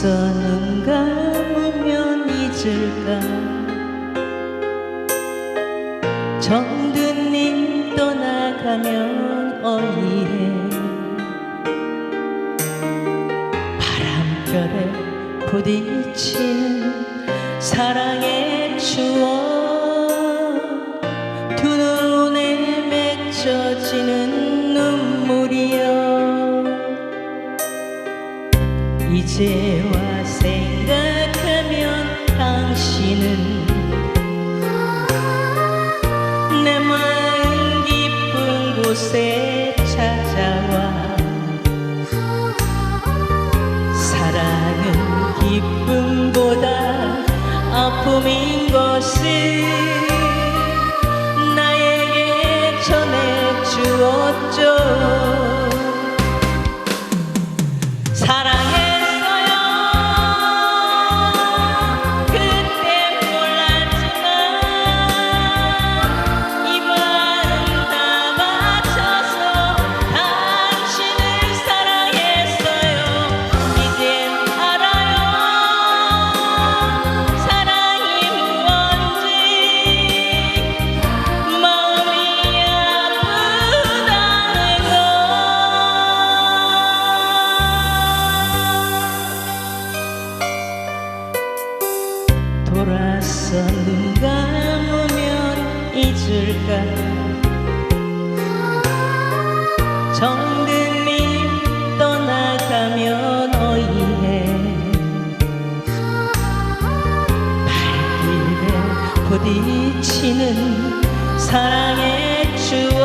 돌아서 눈 감으면 잊을까? 정든 님 떠나가면 어이해. 바람결에 부딪히는 사랑의 추억. 두 눈에 맺혀지는 이제와 생각하면 당신은 내 마음 깊은 곳에 찾아와 사랑은 기쁨보다 아픔인 것을 돌아서 눈 감으면 잊을까? 정든 님 떠나가면 어이해. 발길에 부딪히는 사랑의 추억.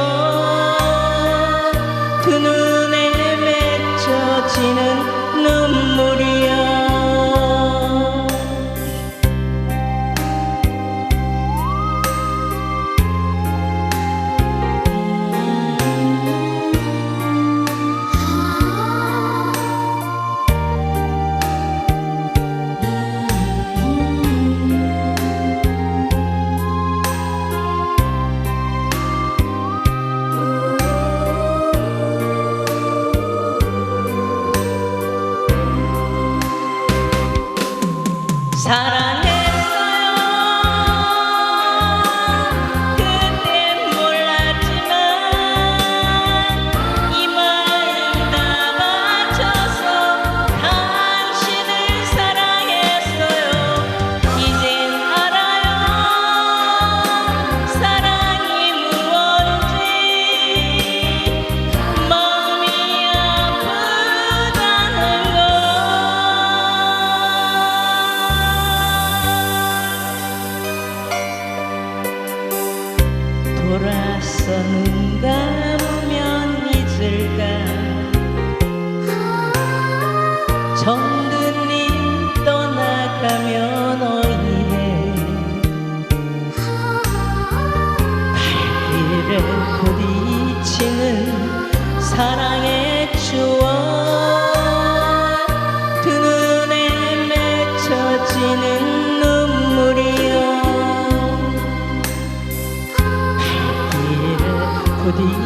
두 눈에 맺혀지는 눈물 눈 감으면 잊을까? 정든 님 떠나가면 어이해? 발길에 부딪히는 사랑 Thank you.